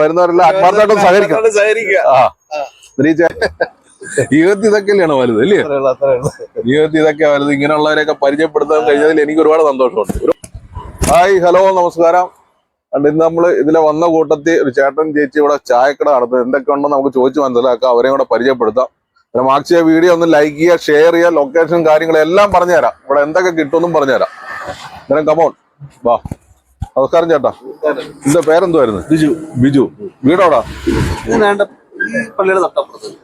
വരുന്നവരെല്ലാം ആത്മാർത്ഥമായിട്ടും സഹകരിക്കണം. ആ. ജീവിതത്തിൽ ഇതൊക്കെയല്ലാണ് വലുത് അല്ലേ. ജീവിതത്തിൽ ഇതൊക്കെ വലുത്. ഇങ്ങനെയുള്ളവരെയൊക്കെ പരിചയപ്പെടുത്താൻ കഴിഞ്ഞതിൽ എനിക്ക് ഒരുപാട് സന്തോഷമുണ്ട്. ഹായ് ഹലോ നമസ്കാരം. അണ്ട് ഇന്ന് നമ്മൾ ഇതിലെ വന്ന കൂട്ടത്തിൽ ഒരു ചേട്ടൻ ചേച്ചി ഇവിടെ ചായക്കട നടത്തുന്നത്. എന്തൊക്കെ ഉണ്ടോ നമുക്ക് ചോദിച്ചു മനസ്സിലാക്കാം. അവരെയും കൂടെ പരിചയപ്പെടുത്താം. പിന്നെ മാക്സിയ വീഡിയോ ഒന്ന് ലൈക്ക് ചെയ്യുക ഷെയർ ചെയ്യുക ലൊക്കേഷൻ കാര്യങ്ങളെല്ലാം പറഞ്ഞുതരാം. ഇവിടെ എന്തൊക്കെ കിട്ടുമെന്നും പറഞ്ഞുതരാം. അന്നേരം കമോൺ വാ. നമസ്കാരം ചേട്ടാ. എന്റെ പേരെന്തുവായിരുന്നു? ബിജു. ബിജു. വീടോടാ?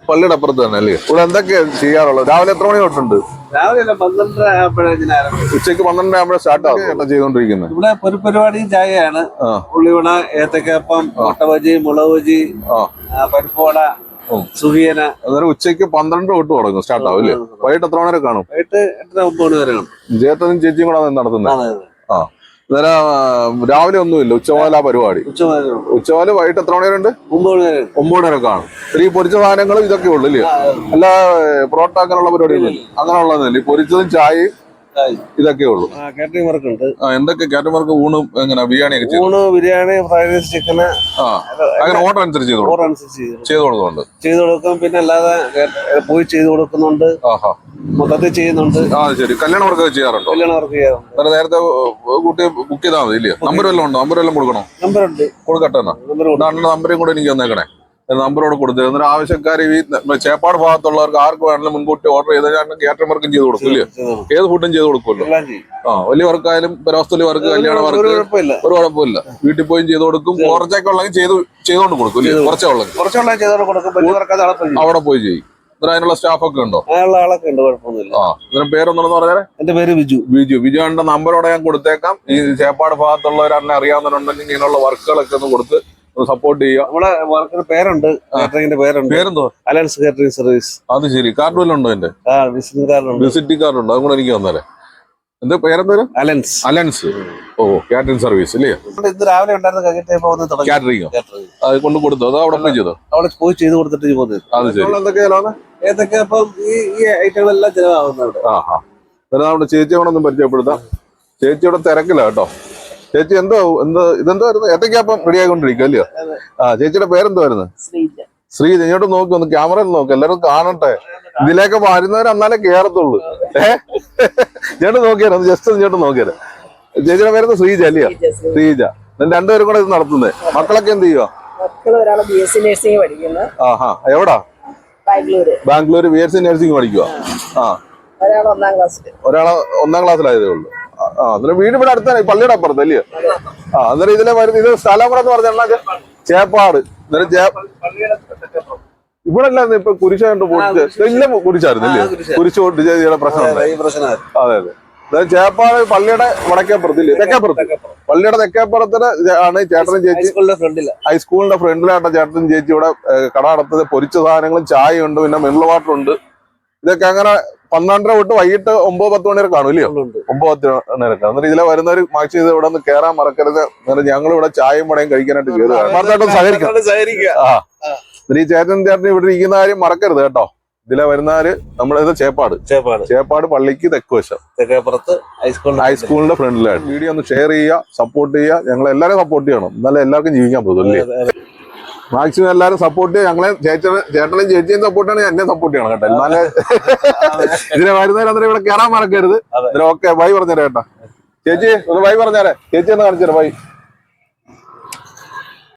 പള്ളിയുടെ അപ്പുറത്ത് തന്നെ അല്ലേ? ഇവിടെ എന്തൊക്കെയാ ചെയ്യാറുള്ളത് രാവിലെ എത്ര മണി തൊട്ടുണ്ട് രാവിലെ ഉച്ചയ്ക്ക് പന്ത്രണ്ട് സ്റ്റാർട്ട് ആവും ചേട്ടാ ചെയ്തോണ്ടിരിക്കുന്നത് ഇവിടെ പരിപാടി ചായയാണ്. ആ. ഉള്ളിവട ഏത്തക്കപ്പം മുട്ടബജി മുളക് ബജി പരിപ്പുവട. സുഖിയന. അന്നേരം ഉച്ചയ്ക്ക് പന്ത്രണ്ട് തൊട്ട് തുടങ്ങും സ്റ്റാർട്ട് ആവും അല്ലേ? വൈകിട്ട് എത്ര മണി വരെ കാണും? വൈകിട്ട് എട്ടര ഒമ്പത് മണി വരെ കാണും ചേട്ടനും ചേച്ചിയും കൂടെ നടത്തുന്നത് ആ. അന്നേരം രാവിലെ ഒന്നുമില്ല. ഉച്ചമാല പരിപാടി. ഉച്ചമാല വൈകിട്ട് എത്ര മണി വരെ. ഉണ്ട് ഒമ്പത് മണി വരെ കാണും ഈ പൊരിച്ച സാധനങ്ങളും ഇതൊക്കെ ഉള്ളു അല്ലേ അല്ല പൊറോട്ട അങ്ങനെയുള്ള പരിപാടികളില്ല അങ്ങനെയുള്ളതല്ലേ ഈ പൊരിച്ചതും ചായയും ചായ. ഇതൊക്കെ ഉള്ളൂ. കാറ്ററിംഗ് വർക്ക് ഉണ്ട്. ആ എന്തൊക്കെ വർക്ക് ഊണ് എങ്ങനെ? ബിരിയാണി ഒക്കെ ഊണ് ബിരിയാണി ഫ്രൈഡ് റൈസ് ചിക്കന് ആ അങ്ങനെ ഓർഡർ അനുസരിച്ച് ചെയ്തു? ഓർഡർ അനുസരിച്ച്. ചെയ്തു. കൊടുക്കുന്നുണ്ട്. ചെയ്തു കൊടുക്കും പിന്നെ അല്ലാതെ പോയി ചെയ്തു കൊടുക്കുന്നുണ്ട്. ആഹാ. മൊത്തത്തിൽ ചെയ്യുന്നുണ്ട്. ആ ശരി. കല്യാണ വർക്ക് ചെയ്യാറുണ്ടോ? കല്യാണ വർക്ക് ചെയ്യാറുണ്ട്. നേരത്തെ കുട്ടി ബുക്ക് ചെയ്താൽ മതി ഇല്ലയോ നമ്പർ വല്ലതും ഉണ്ടോ? നമ്പർ വല്ലതും കൊടുക്കണോ? നമ്പർ ഉണ്ട്. കൊടുക്കട്ടെ എന്നാ നമ്പറും കൂടെ എനിക്ക് തന്നേക്കണേ. നമ്പറോട് കൊടുത്തത് എന്നൊരു ആവശ്യക്കാർ ഈ ചേപ്പാട് ഭാഗത്തുള്ളവർക്ക് ആർക്ക് വേണമെങ്കിലും മുൻകൂട്ടി ഓർഡർ ചെയ്താൽ ഞാൻ കാറ്ററിംഗ് വർക്കും ചെയ്ത് കൊടുക്കും ഇല്ലേ? ചെയ്ത്. ഏത് ഫുഡും ചെയ്ത് കൊടുക്കുമല്ലോ. ആ വലിയ വർക്കായാലും പെരോസ്തലി വർക്ക് കല്യാണ വർക്ക് ഒരു കുഴപ്പമില്ല. വീട്ടിൽ പോയി ചെയ്ത് കൊടുക്കും കുറച്ചൊക്കെ ഉള്ളെങ്കിൽ ചെയ്ത് ചെയ്തുകൊണ്ട് കൊടുക്കും ഇല്ലേ? കുറച്ചേ ഉള്ളെങ്കിൽ. അവിടെ പോയി ചെയ്യും. അതിനുള്ള സ്റ്റാഫൊക്കെ ഉണ്ടോ? ആളൊക്കെ ഉണ്ട് കുഴപ്പമൊന്നുമില്ല. ആ പേരൊന്നെന്ന് പറഞ്ഞാൽ എന്റെ പേര് ബിജു. ബിജു. ബിജുവിന്റെ നമ്പറോടെ ഞാൻ കൊടുത്തേക്കാം. ഈ ചേപ്പാട് ഭാഗത്തുള്ളവരെ അറിയാവുന്നവരുണ്ടെങ്കിൽ ഇങ്ങനെയുള്ള വർക്കുകളൊക്കെ ഒന്ന് കൊടുത്ത് സപ്പോർട്ട് ചെയ്യുക. നമ്മളെ വർക്കിന് പേരുണ്ട്. കാറ്ററിംഗിന്റെ പേരുണ്ട്. പേരെന്തോ? അലയൻസ് കാറ്ററിംഗ് സർവീസ് അത് ശരി. കാർഡ് വല്ലതും ഉണ്ടോ എന്റെ ആ വിസിറ്റിംഗ് കാർഡുണ്ട് വിസിറ്റിംഗ് കാർഡ് ഉണ്ട്. അതും കൂടെ എനിക്ക് തന്നേരെ എന്താ പേരെന്തേലും അലൻസ് അലൻസ് ഓ കാറ്ററിംഗ് സർവീസ് അല്ലേ ഇന്ന് രാവിലെ ഉണ്ടായിരുന്നു കാറ്ററിംഗ് അത് കൊണ്ട് കൊടുത്തു? അത് അവിടെ പോയി ചെയ്തോ? അവിടെ പോയി ചെയ്ത് കൊടുത്തിട്ട് പോകുന്നത്. അത് ശരി. എന്തൊക്കെയാണ് ഏതൊക്കെ അപ്പം ഈ ഈ ഐറ്റങ്ങളെല്ലാം ചിലവാകുന്നുണ്ട് ആ ഹാ എന്നാലും നമ്മുടെ ചേച്ചി കൂടെ ഒന്ന് പരിചയപ്പെടുത്താം. ചേച്ചിയുടെ തിരക്കില്ല കേട്ടോ. ചേച്ചി എന്തോ എന്തോ ഇതെന്തോ ഏത്തക്കാപ്പം റെഡി ആയിക്കൊണ്ടിരിക്കും അല്ലയോ? ആ ചേച്ചിയുടെ പേരെന്തോയിരുന്നു ശ്രീജ. ശ്രീ ഇങ്ങോട്ട് നോക്കി ഒന്ന് ക്യാമറയിൽ നോക്ക് എല്ലാരും കാണട്ടെ. ഇതിലേക്ക് വരുന്നവർ എന്നാലേ കേറത്തുള്ളൂ. ഏ ഇങ്ങോട്ട് നോക്കിയാലോ ഒന്ന് ജസ്റ്റ് ഇങ്ങോട്ട് നോക്കിയാലോ ചേച്ചിയുടെ പേരെന്താ? ശ്രീജ അല്ലയോ? ശ്രീജ രണ്ടുപേരും കൂടെ ഇത് നടത്തുന്നത് മക്കളൊക്കെ എന്ത് ചെയ്യുക മക്കൾ ഒരാൾ ബി എസ് സി നഴ്സിംഗ് പഠിക്കുന്നു. ആഹാ എവിടാ? Bangalore. B S C nursing പഠിക്കുക ആ. ഒരാൾ ഒന്നാം ക്ലാസ്സിൽ ഒന്നാം ക്ലാസ്സിലായതേ ഉള്ളൂ. ആ, അന്നേരം വീട് ഇവിടെ അടുത്താണ് ഈ പള്ളിയുടെ അപ്പുറത്ത് അല്ലേ ആ അന്നേരം ഇതിലെ വരുന്ന ഇത് സ്ഥലം കൂടെ എന്ന് പറഞ്ഞാൽ ചേപ്പാട്. അന്നേരം ചേ ഇവിടെ അല്ലായിരുന്നു ഇപ്പൊ കുരിശാണ്ട് പൊട്ടിച്ച് ഇല്ല കുരിശായിരുന്നു അല്ലേ കുരിശ്. പൊട്ടിച്ച് പ്രശ്നം അതെ അതെ. അതായത് ചേപ്പാട് പള്ളിയുടെ വടക്കേപ്പുറത്ത് ഇല്ലേ തെക്കേപ്പുറത്ത് പള്ളിയുടെ തെക്കേപ്പുറത്തിന് ആണ് ചേട്ടനും ചേച്ചി ഹൈസ്കൂളിന്റെ ഫ്രണ്ടിൽ. ഹൈസ്കൂളിന്റെ ഫ്രണ്ടിലായിട്ട് ചേട്ടനും ചേച്ചി ഇവിടെ കട നടത്തത് പൊരിച്ച സാധനങ്ങളും ചായ ഉണ്ട് പിന്നെ മിനറൽ വാട്ടർ ഉണ്ട് ഇതൊക്കെ അങ്ങനെ പന്ത്രണ്ടര തൊട്ട് വൈകിട്ട് ഒമ്പത് പത്ത് മണി വരെ കാണും ഇല്ലയോ? ഒമ്പത് പത്ത് മണി വരെ കാണും എന്നിട്ട് ഇതിലെ വരുന്നവർ മാക്സി ചെയ്ത് ഇവിടെ നിന്ന് കയറാൻ മറക്കരുത്. എന്നിട്ട് ഞങ്ങൾ ഇവിടെ ചായയും പടയും കഴിക്കാനായിട്ട് കയറുക ആത്മാർത്ഥമായിട്ടും സഹകരിക്കണം അതുകൊണ്ട് സഹകരിക്കുക. ആ. ഈ ചേട്ടൻ ചേട്ടൻ ഇവിടെ ഇരിക്കുന്ന കാര്യം മറക്കരുത് കേട്ടോ. ഇതിലെ വരുന്നവര് നമ്മളിത് ചേപ്പാട്. ചേപ്പാട്. ചേപ്പാട് പള്ളിക്ക് തെക്ക് വശം. തെക്കേപ്പുറത്ത് ഹൈസ്കൂളിന്റെ ഹൈസ്കൂളിന്റെ ഫ്രണ്ടിലായിട്ട് വീഡിയോ ഒന്ന് ഷെയർ ചെയ്യുക സപ്പോർട്ട് ചെയ്യുക. ഞങ്ങൾ എല്ലാവരും സപ്പോർട്ട് ചെയ്യണം. എന്നാലേ എല്ലാവർക്കും ജീവിക്കാൻ പോകും അല്ലേ? മാക്സിമം എല്ലാരും സപ്പോർട്ട് ചെയ്യുക. ഞങ്ങളെ ചേച്ചനെ ചേട്ടനെയും ചേച്ചിയും സപ്പോർട്ട് ചെയ്യണം എന്നെ സപ്പോർട്ട് ചെയ്യണം കേട്ടോ. എന്നാലേ ഇതിനെ വരുന്നവരെ അന്നേരം ഇവിടെ കയറാൻ മറക്കരുത്. ഓക്കെ ബൈ പറഞ്ഞേരാ കേട്ടോ. ചേച്ചി ഒന്ന് ബൈ പറഞ്ഞേരെ ചേച്ചി എന്ന് കാണിച്ചേരാ ബൈ